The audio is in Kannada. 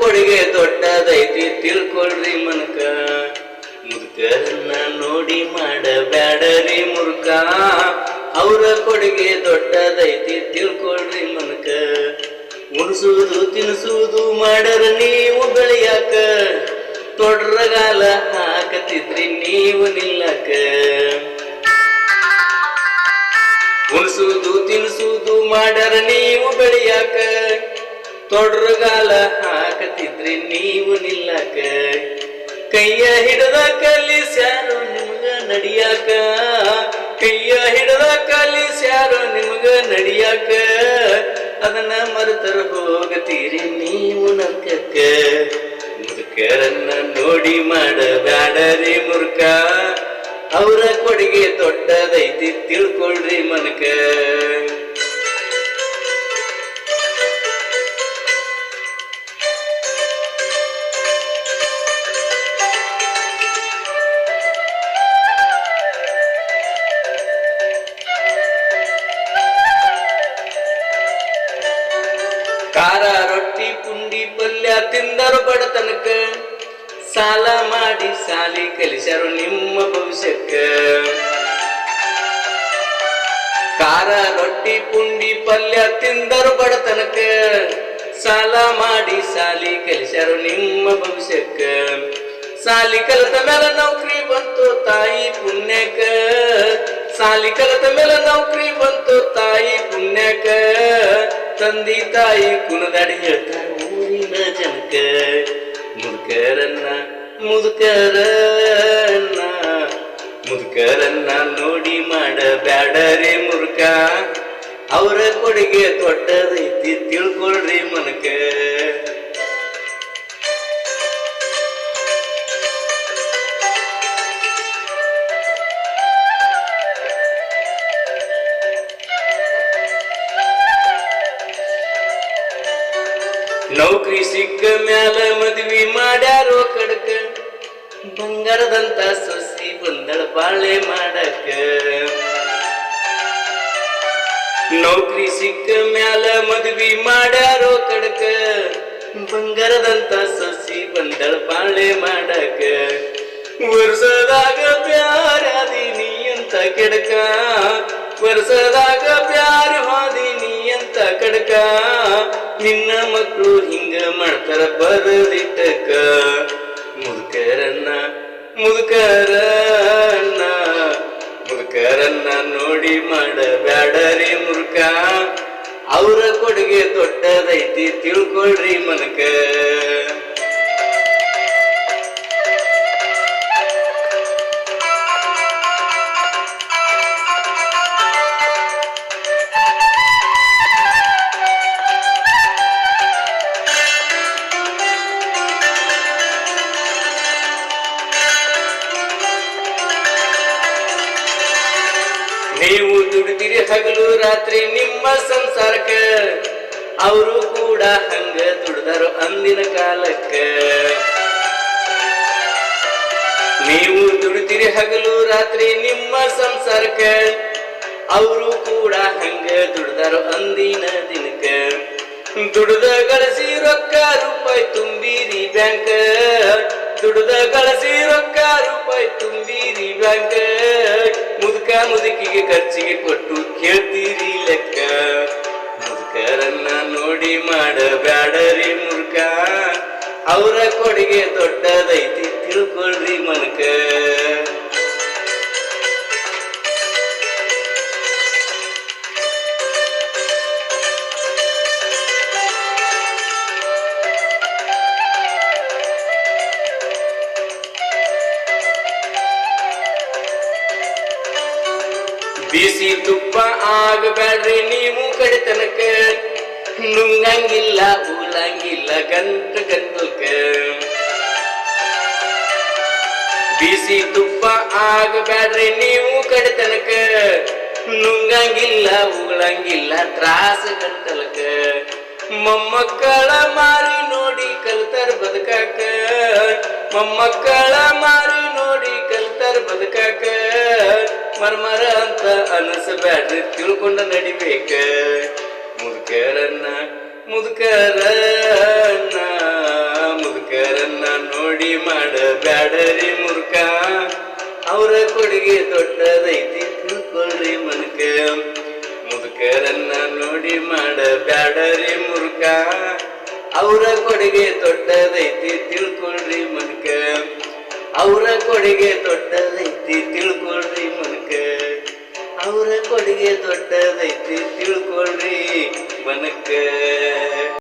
ಕೊಡುಗೆ ದೊಡ್ಡದೈತಿ ತಿಳ್ಕೊಳ್ರಿ ಮನಕ. ಮುದುಕರನ್ನ ನೋಡಿ ಮಾಡ ಬ್ಯಾಡರಿ ಮುರುಕ ಅವರ ಕೊಡುಗೆ ದೊಡ್ಡದೈತಿ ತಿಳ್ಕೊಳ್ರಿ ಮನಕ. ಉಣಿಸುವುದು ತಿನ್ನಿಸುವುದು ಮಾಡರ ನೀವು ಬೆಳೆಯಾಕ. ತೊಡ್ರಗಾಲ ಹಾಕತಿದ್ರಿ ನೀವು ನಿಲ್ಲಕ. ಉಣಿಸುವುದು ಮಾಡರ ನೀವು ಬೆಳೆಯಾಕ ತೊಡ್ರಗಾಲ ಹಾಕತಿದ್ರಿ ನೀವು ನಿಲ್ಲಕ ಕೈಯ ಹಿಡದ ಕಲಿಸ್ಯಾರು ನಿಮ್ಗ ನಡಿಯಾಕ ಕೈಯ ಹಿಡದ ಕಲಿಸ್ಯಾರು ನಿಮ್ಗ ನಡಿಯಾಕ ಅದನ್ನ ಮರೆತರ ಹೋಗತೀರಿ ನೀವು ನರ್ಕಕ್ಕ ಮುದುಕರನ್ನ ನೋಡಿ ಮಾಡ ಬ್ಯಾಡರಿ ಮುರುಕ ಅವರ ಕೊಡುಗೆ ದೊಡ್ಡದೈತಿ ತಿಳ್ಕೊಳ್ರಿ ಮನಕ ಪಲ್ಯ ತಿಂದರು ಬಡತನಕ ಸಾಲ ಮಾಡಿ ಸಾಲಿ ಕಲಿಸರು ನಿಮ್ಮ ಭವಿಷ್ಯಕ್ಕ. ಖಾರ ರೊಟ್ಟಿ, ಪುಂಡಿ, ಪಲ್ಯ ತಿಂದರು ಬಡತನಕ ಸಾಲ ಮಾಡಿ ಸಾಲಿ ಕಲಿಸರು ನಿಮ್ಮ ಭವಿಷ್ಯಕ್ಕ. ಸಾಲಿ ಕಲಿತ ಮೇಲೆ ನೌಕರಿ ಬಂತು ತಾಯಿ ಪುಣ್ಯಕ ಸಾಲಿ ಕಲಿತ ಮೇಲೆ ನೌಕರಿ ಬಂತು ತಾಯಿ ಪುಣ್ಯಕ ತಂದಿ ತಾಯಿ ಕುಣದಾಡಿ ಹೇಳ್ತಾರ ಊರಿನ ಜನಕ ಮುದುಕರನ್ನ ಮುದುಕರನ್ನ ಮುದುಕರನ್ನ ನೋಡಿ ಮಾಡ ಬ್ಯಾಡರಿ ಮುರುಕ ಅವರ ಕೊಡುಗೆ ದೊಡ್ಡದೈತಿ ತಿಳ್ಕೊಳ್ರಿ ಮನಕ ನೌಕರಿ ಸಿಕ್ಕ ಮ್ಯಾಲ ಮದ್ವಿ ಮಾಡ್ಯಾರೋ ಕಡಕ. ಬಂಗಾರದಂತ ಸೊಸಿ ಬಂದಳ ಬಾಳೆ ಮಾಡಕ. ನೌಕರಿ ಸಿಕ್ಕ ಮ್ಯಾಲ ಮದ್ವಿ ಮಾಡ್ಯಾರೋ ಕಡಕ. ಬಂಗಾರದಂತ ಸೊಸಿ ಬಂದಳ ಬಾಳೆ ಮಾಡಕ. ವರ್ಷದಾಗ ಪ್ಯಾರಾದೀನಿ ಅಂತ ಕೆಡಕ. ವರ್ಷದಾಗ ಪ್ಯಾರ ಹಾದಿನಿ ಅಂತ ಕಡಕ. ನಿನ್ನ ಮಕ್ಕಳು ಹಿಂಗ ಮಾಡ್ತಾರ ಬರದಿಟ್ಟಕ. ಮುದುಕರನ್ನ ಮುದುಕರನ್ನ ಮುದುಕರನ್ನ ನೋಡಿ ಮಾಡ ಬ್ಯಾಡರಿ ಮುರುಕ ಅವರ ಕೊಡುಗೆ ದೊಡ್ಡದೈತಿ ತಿಳ್ಕೊಳ್ರಿ ಮನಕ. ದುಡಿದಿರಿ ಹಗಲು ರಾತ್ರಿ ನಿಮ್ಮ ಸಂಸಾರಕ್ಕ, ಅವರು ಕೂಡ ಹಂಗ ದುಡ್ದಾರು ಅಂದಿನ ಕಾಲಕ್ಕ. ನೀವು ದುಡಿದಿರಿ ಹಗಲು ರಾತ್ರಿ ನಿಮ್ಮ ಸಂಸಾರಕ್ಕ, ಅವರು ಕೂಡ ಹಂಗ ದುಡ್ದಾರು ಅಂದಿನ ದಿನಕ್ಕ. ದುಡ್ದ ಗಳಿಸಿ ರೊಕ್ಕ ರೂಪಾಯಿ ತುಂಬಿರಿ ಬ್ಯಾಂಕ್, ದುಡ್ದ ಗಳಿಸಿ ರೊಕ್ಕ ಅವರ ಕೊಡುಗೆ ದೊಡ್ಡದೈತಿ ತಿಳ್ಕೊಳ್ರಿ ಮನಕ. ಬಿಸಿ ತುಪ್ಪ ಆಗಬೇಡ್ರಿ ನೀವು ಕಡಿತನಕ. ನುಂಗಂಗಿಲ್ಲ ಉಲಂಗಿಲ್ಲ ಗಂತ ಗಂಟಲ್ಕ ಬಿಸಿ ತುಪ್ಪ ಆಗಬೇಡ್ರಿ ನೀವು ಕಡಿತನಕ. ನುಂಗಂಗಿಲ್ಲ ಉಗಳಂಗಿಲ್ಲ ತ್ರಾಸ ಗಂಟಲಕ. ಮೊಮ್ಮಕ್ಕಳ ಮಾರಿ ನೋಡಿ ಕಲ್ತಾರ ಬದುಕಾಕ. ಮೊಮ್ಮಕ್ಕಳ ಮಾರಿ ನೋಡಿ ಕಲ್ತಾರ ಬದುಕಾಕ. ಮರ್ಮರ ಅಂತ ಅನಿಸಬೇಡ್ರಿ ತಿಳ್ಕೊಂಡ ನಡಿಬೇಕ. ಮುದುಕರನ್ನ ಮುದುಕರನ್ನ ಮುದುಕರನ್ನ ನೋಡಿ ಮಾಡ ಬ್ಯಾಡರಿ ಮುರುಕ ಅವರ ಕೊಡುಗೆ ದೊಡ್ಡದೈತಿ ತಿಳ್ಕೊಳ್ರಿ ಮನಕ ಮುದುಕರನ್ನ ನೋಡಿ ಮಾಡ ಬ್ಯಾಡರಿ ಮುರುಕ ಅವರ ಕೊಡುಗೆ ದೊಡ್ಡದೈತಿ ತಿಳ್ಕೊಳ್ರಿ ಮನಕ ಅವರ ಕೊಡುಗೆ ದೊಡ್ಡದೈತಿ ತಿಳ್ಕೊಳ್ರಿ ಮನಕ ಅವರ ಕೊಡುಗೆ ದೊಡ್ಡದೈತಿ ತಿಳ್ಕೊಳ್ರಿ ಮನಕ